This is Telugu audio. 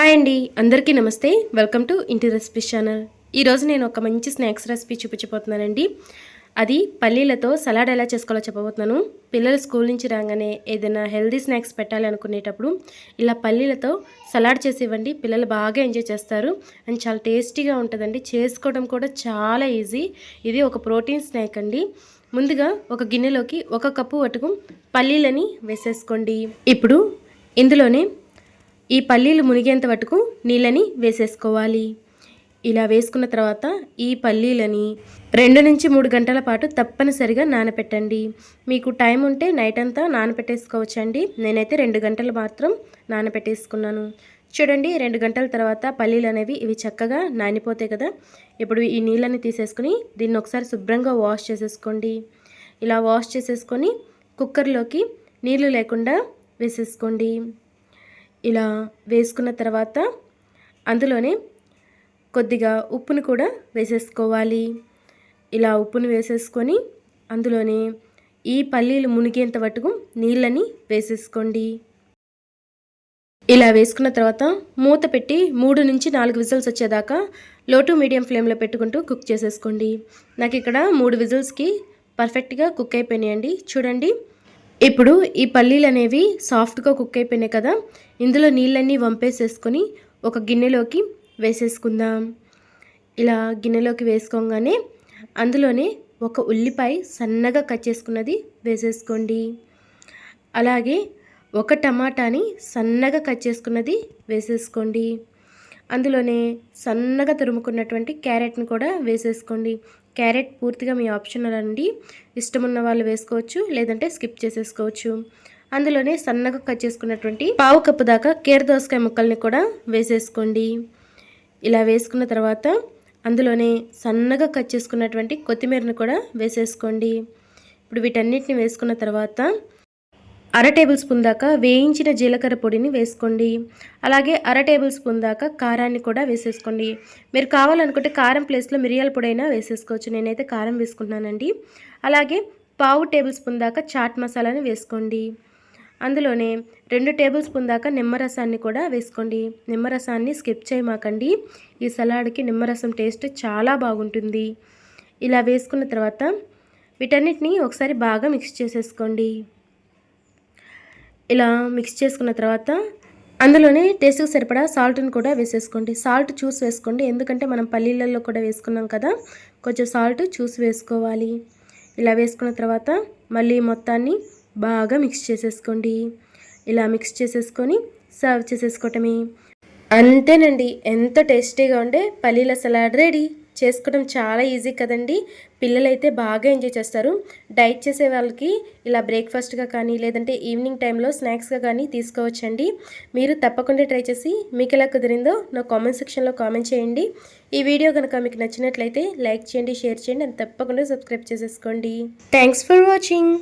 హాయ్ అండి అందరికీ నమస్తే. Welcome to Inti recipes channel. ఈరోజు నేను ఒక మంచి స్నాక్స్ రెసిపీ చూపించబోతున్నానండి. అది పల్లీలతో సలాడ్ ఎలా చేసుకోవాలో చెప్పబోతున్నాను. పిల్లలు స్కూల్ నుంచి రాగానే ఏదైనా హెల్దీ స్నాక్స్ పెట్టాలి అనుకునేటప్పుడు ఇలా పల్లీలతో సలాడ్ చేసి ఇవ్వండి. పిల్లలు బాగా ఎంజాయ్ చేస్తారు. అండ్ చాలా టేస్టీగా ఉంటుందండి. చేసుకోవడం కూడా చాలా ఈజీ. ఇది ఒక ప్రోటీన్ స్నాక్ అండి. ముందుగా ఒక గిన్నెలోకి ఒక కప్పు వటుకు పల్లీలని వేసేసుకోండి. ఇప్పుడు ఇందులోనే ఈ పల్లీలు మునిగేంత వరకు నీళ్ళని వేసేసుకోవాలి. ఇలా వేసుకున్న తర్వాత ఈ పల్లీలని రెండు నుంచి మూడు గంటల పాటు తప్పనిసరిగా నానపెట్టండి. మీకు టైం ఉంటే నైట్ అంతా నానపెట్టేసుకోవచ్చండి. నేనైతే రెండు గంటలు మాత్రం నానపెట్టేసుకున్నాను. చూడండి రెండు గంటల తర్వాత పల్లీలు అనేవి ఇవి చక్కగా నానిపోతాయి కదా. ఇప్పుడు ఈ నీళ్ళని తీసేసుకుని దీన్ని ఒకసారి శుభ్రంగా వాష్ చేసేసుకోండి. ఇలా వాష్ చేసేసుకొని కుక్కర్లోకి నీళ్ళు లేకుండా వేసేసుకోండి. ఇలా వేసుకున్న తర్వాత అందులోనే కొద్దిగా ఉప్పును కూడా వేసేసుకోవాలి. ఇలా ఉప్పును వేసేసుకొని అందులోనే ఈ పల్లీలు మునిగేంత మటుకు నీళ్ళని వేసేసుకోండి. ఇలా వేసుకున్న తర్వాత మూత పెట్టి మూడు నుంచి నాలుగు విజిల్స్ వచ్చేదాకా లో టు మీడియం ఫ్లేమ్లో పెట్టుకుంటూ కుక్ చేసేసుకోండి. నాకు ఇక్కడ మూడు విజిల్స్కి పర్ఫెక్ట్గా కుక్ అయిపోయినాయండి. చూడండి. ఇప్పుడు ఈ పల్లీలు అనేవి సాఫ్ట్గా కుక్ అయిపోయినాయి కదా ఇందులో నీళ్ళన్నీ వంపేసేసుకొని ఒక గిన్నెలోకి వేసేసుకుందాం. ఇలా గిన్నెలోకి వేసుకోగానే అందులోనే ఒక ఉల్లిపాయ సన్నగా కట్ చేసుకున్నది వేసేసుకోండి. అలాగే ఒక టమాటాని సన్నగా కట్ చేసుకున్నది వేసేసుకోండి. అందులోనే సన్నగా తురుముకున్నటువంటి క్యారెట్ని కూడా వేసేసుకోండి. క్యారెట్ పూర్తిగా మీ ఆప్షనల్ అండి ఇష్టం ఉన్న వాళ్ళు వేసుకోవచ్చు లేదంటే స్కిప్ చేసేసుకోవచ్చు. అందులోనే సన్నగా కట్ చేసుకున్నటువంటి పావు కప్పు దాకా కేర దోసకాయ ముక్కల్ని కూడా వేసేసుకోండి. ఇలా వేసుకున్న తర్వాత అందులోనే సన్నగా కట్ చేసుకున్నటువంటి కొత్తిమీరని కూడా వేసేసుకోండి. ఇప్పుడు వీటన్నిటిని వేసుకున్న తర్వాత అర టేబుల్ స్పూన్ దాకా వేయించిన జీలకర్ర పొడిని వేసుకోండి. అలాగే అర టేబుల్ స్పూన్ దాకా కారాన్ని కూడా వేసేసుకోండి. మీరు కావాలనుకుంటే కారం ప్లేస్లో మిరియాల పొడి అయినా వేసేసుకోవచ్చు. నేనైతే కారం వేసుకుంటున్నానండి అలాగే పావు టేబుల్ స్పూన్ దాకా చాట్ మసాలాని వేసుకోండి. అందులోనే రెండు టేబుల్ స్పూన్ దాకా నిమ్మరసాన్ని కూడా వేసుకోండి. నిమ్మరసాన్ని స్కిప్ చేయమాకండి. ఈ సలాడ్కి నిమ్మరసం టేస్ట్ చాలా బాగుంటుంది. ఇలా వేసుకున్న తర్వాత వీటన్నిటిని ఒకసారి బాగా మిక్స్ చేసేసుకోండి. ఇలా మిక్స్ చేసుకున్న తర్వాత అందులోనే టేస్ట్కి సరిపడా సాల్ట్ని కూడా వేసేసుకోండి. సాల్ట్ చూసి వేసుకోండి. ఎందుకంటే మనం పల్లీలలో కూడా వేసుకున్నాం కదా కొంచెం సాల్ట్ చూసి వేసుకోవాలి. ఇలా వేసుకున్న తర్వాత మళ్ళీ మొత్తాన్ని బాగా మిక్స్ చేసేసుకోండి. ఇలా మిక్స్ చేసేసుకొని సర్వ్ చేసేసుకోవటమే. అంతేనండి. ఎంత టేస్టీగా ఉండే పల్లీల సలాడ్ రెడీ చేసుకోవడం చాలా ఈజీ కదండి. పిల్లలైతే బాగా ఎంజాయ్ చేస్తారు. డైట్ చేసే వాళ్ళకి ఇలా బ్రేక్ఫాస్ట్గా కానీ లేదంటే ఈవినింగ్ టైంలో స్నాక్స్గా కానీ తీసుకోవచ్చండి. మీరు తప్పకుండా ట్రై చేసి మీకు ఎలా కుదిరిందో నా కామెంట్ సెక్షన్లో కామెంట్ చేయండి. ఈ వీడియో కనుక మీకు నచ్చినట్లయితే లైక్ చేయండి షేర్ చేయండి అండ్ తప్పకుండా సబ్స్క్రైబ్ చేసేసుకోండి. Thanks for watching.